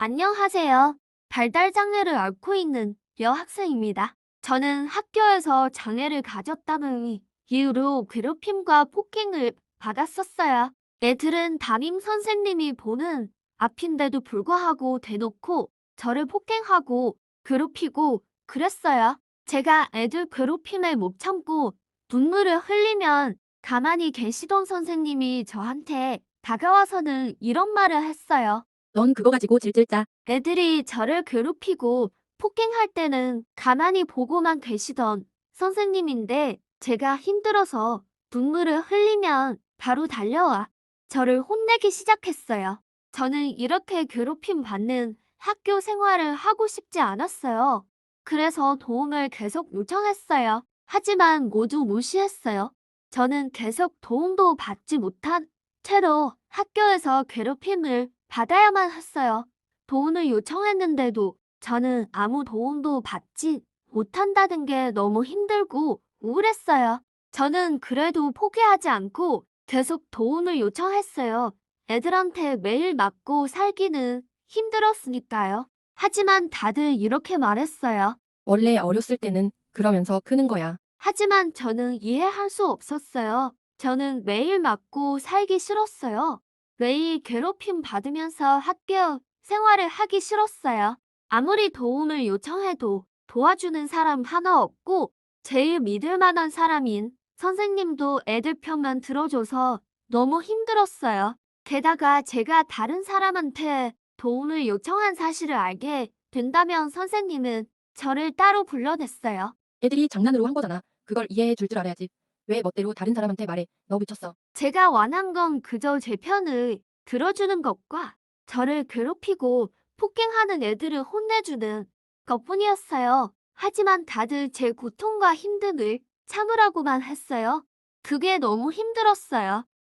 안녕하세요. 발달 장애를 앓고 있는 여학생입니다. 저는 학교에서 장애를 가졌다는 이유로 괴롭힘과 폭행을 받았었어요. 애들은 담임 선생님이 보는 앞인데도 불구하고 대놓고 저를 폭행하고 괴롭히고 그랬어요. 제가 애들 괴롭힘을 못 참고 눈물을 흘리면 가만히 계시던 선생님이 저한테 다가와서는 이런 말을 했어요. 넌 그거 가지고 질질 짜. 애들이 저를 괴롭히고 폭행할 때는 가만히 보고만 계시던 선생님인데 제가 힘들어서 눈물을 흘리면 바로 달려와 저를 혼내기 시작했어요. 저는 이렇게 괴롭힘 받는 학교 생활을 하고 싶지 않았어요. 그래서 도움을 계속 요청했어요. 하지만 모두 무시했어요. 저는 계속 도움도 받지 못한 채로 학교에서 괴롭힘을 받아야만 했어요. 도움을 요청했는데도 저는 아무 도움도 받지 못한다는 게 너무 힘들고 우울했어요. 저는 그래도 포기하지 않고 계속 도움을 요청했어요. 애들한테 매일 맞고 살기는 힘들었으니까요. 하지만 다들 이렇게 말했어요. 원래 어렸을 때는 그러면서 크는 거야. 하지만 저는 이해할 수 없었어요. 저는 매일 맞고 살기 싫었어요. 매일 괴롭힘 받으면서 학교 생활을 하기 싫었어요. 아무리 도움을 요청해도 도와주는 사람 하나 없고 제일 믿을 만한 사람인 선생님도 애들 편만 들어줘서 너무 힘들었어요. 게다가 제가 다른 사람한테 도움을 요청한 사실을 알게 된다면 선생님은 저를 따로 불러냈어요. 애들이 장난으로 한 거잖아. 그걸 이해해 줄 줄 알아야지. 왜 멋대로 다른 사람한테 말해. 너 미쳤어. 제가 원한 건 그저 제 편을 들어주는 것과 저를 괴롭히고 폭행하는 애들을 혼내주는 것뿐이었어요. 하지만 다들 제 고통과 힘듦을 참으라고만 했어요. 그게 너무 힘들었어요.